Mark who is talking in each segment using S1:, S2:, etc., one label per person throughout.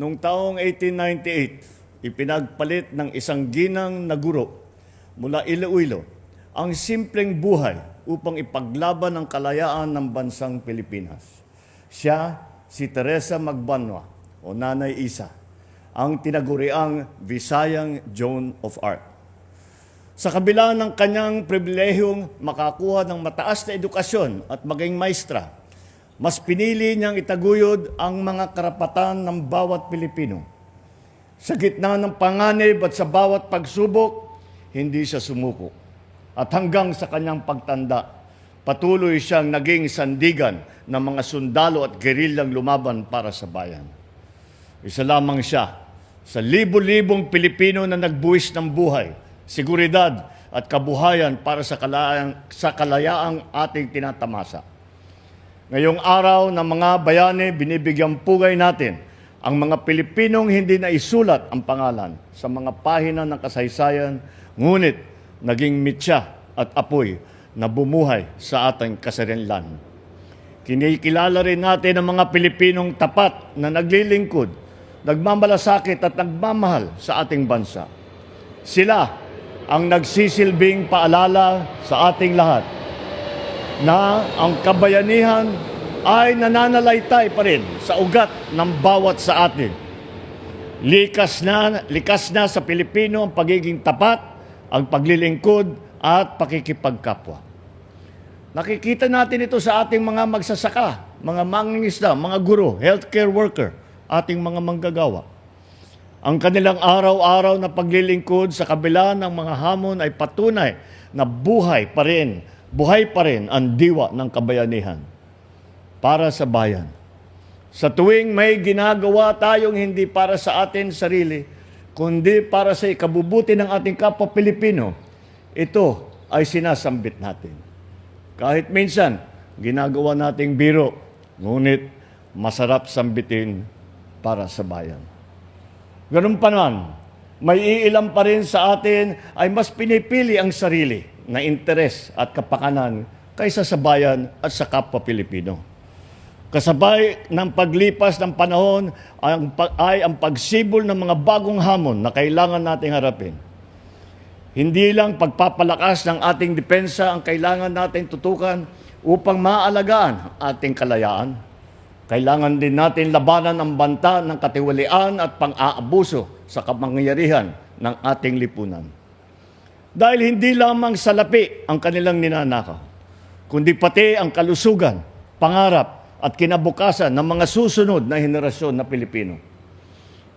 S1: Noong taong 1898, ipinagpalit ng isang ginang na guro mula Iloilo ang simpleng buhay upang ipaglaban ang kalayaan ng bansang Pilipinas. Siya si Teresa Magbanwa o Nanay Isa, ang tinaguriang Visayang Joan of Arc. Sa kabila ng kanyang pribilehiyong makakuha ng mataas na edukasyon at maging maestra, mas pinili niyang itaguyod ang mga karapatan ng bawat Pilipino. Sa gitna ng panganib at sa bawat pagsubok, hindi siya sumuko. At hanggang sa kanyang pagtanda, patuloy siyang naging sandigan ng mga sundalo at gerilyang lumaban para sa bayan. Isa lamang siya sa libo-libong Pilipino na nagbuwis ng buhay, seguridad at kabuhayan para sa kalayaan, sa kalayaang ating tinatamasa. Ngayong araw ng mga bayani, binibigyang pugay natin ang mga Pilipinong hindi na isulat ang pangalan sa mga pahina ng kasaysayan, ngunit naging mitya at apoy na bumuhay sa ating kasarinlan. Kinikilala rin natin ang mga Pilipinong tapat na naglilingkod, nagmamalasakit at nagmamahal sa ating bansa. Sila ang nagsisilbing paalala sa ating lahat na ang kabayanihan ay nananalaytay pa rin sa ugat ng bawat sa atin. Likas na, likas na sa Pilipino ang pagiging tapat, ang paglilingkod at pakikipagkapwa. Nakikita natin ito sa ating mga magsasaka, mga mangingisda, mga guro, healthcare worker, ating mga manggagawa. Ang kanilang araw-araw na paglilingkod sa kabila ng mga hamon ay patunay na buhay pa rin, buhay pa rin ang diwa ng kabayanihan para sa bayan. Sa tuwing may ginagawa tayong hindi para sa atin sarili, kundi para sa ikabubuti ng ating kapwa Pilipino, ito ay sinasambit natin. Kahit minsan, ginagawa nating biro, ngunit masarap sambitin para sa bayan. Ganun pa naman, may iilan pa rin sa atin ay mas pinipili ang sarili na interes at kapakanan kaysa sa bayan at sa kapwa Pilipino. Kasabay ng paglipas ng panahon ang, ay ang pagsibol ng mga bagong hamon na kailangan nating harapin. Hindi lang pagpapalakas ng ating depensa ang kailangan nating tutukan upang maalagaan ang ating kalayaan. Kailangan din natin labanan ang banta ng katiwalian at pang-aabuso sa kamangyarihan ng ating lipunan. Dahil hindi lamang salapi ang kanilang ninanakaw, kundi pati ang kalusugan, pangarap at kinabukasan ng mga susunod na henerasyon na Pilipino.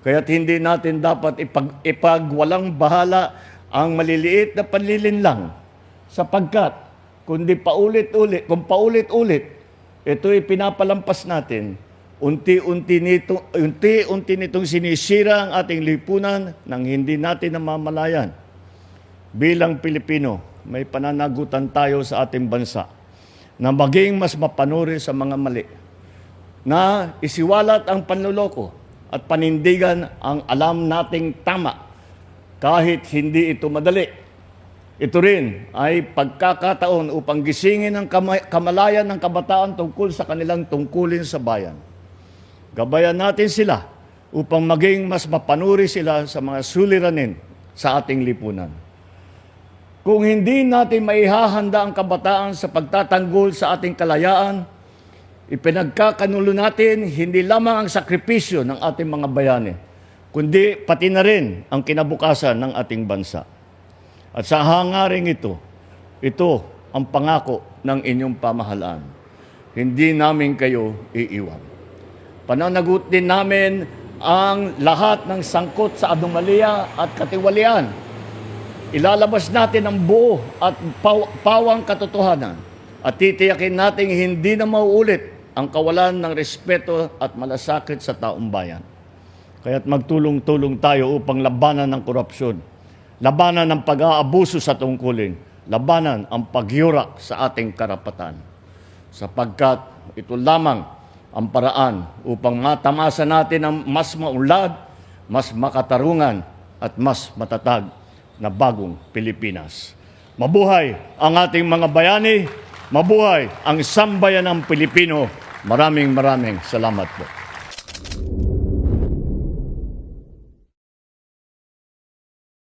S1: Kaya't hindi natin dapat ipag, ipagwalang bahala ang maliliit na panlilinlang sapagkat kundi paulit-ulit, kung paulit-ulit, ito'y pinapalampas natin, unti-unti nito, unti-unti nitong sinisira ang ating lipunan nang hindi natin namamalayan. Bilang Pilipino, may pananagutan tayo sa ating bansa na maging mas mapanuri sa mga mali, na isiwalat ang panluloko at panindigan ang alam nating tama kahit hindi ito madali. Ito rin ay pagkakataon upang gisingin ang kama- kamalayan ng kabataan tungkol sa kanilang tungkulin sa bayan. Gabayan natin sila upang maging mas mapanuri sila sa mga suliranin sa ating lipunan. Kung hindi natin maihahanda ang kabataan sa pagtatanggol sa ating kalayaan, ipinagkakanulo natin hindi lamang ang sakripisyo ng ating mga bayani, kundi pati na rin ang kinabukasan ng ating bansa. At sa hangaring ito, ito ang pangako ng inyong pamahalaan. Hindi namin kayo iiwan. Pananagot din namin ang lahat ng sangkot sa anomalya at katiwalian. Ilalabas natin ang buo at paw- pawang katotohanan at titiyakin natin hindi na mauulit ang kawalan ng respeto at malasakit sa taong bayan. Kaya't magtulong-tulong tayo upang labanan ng korupsyon, labanan ng pag-aabuso sa tungkulin, labanan ang pagyurak sa ating karapatan. Sapagkat ito lamang ang paraan upang matamasa natin ang mas maunlad, mas makatarungan at mas matatag na bagong Pilipinas. Mabuhay ang ating mga bayani, mabuhay ang sambayan ng Pilipino. Maraming maraming salamat po.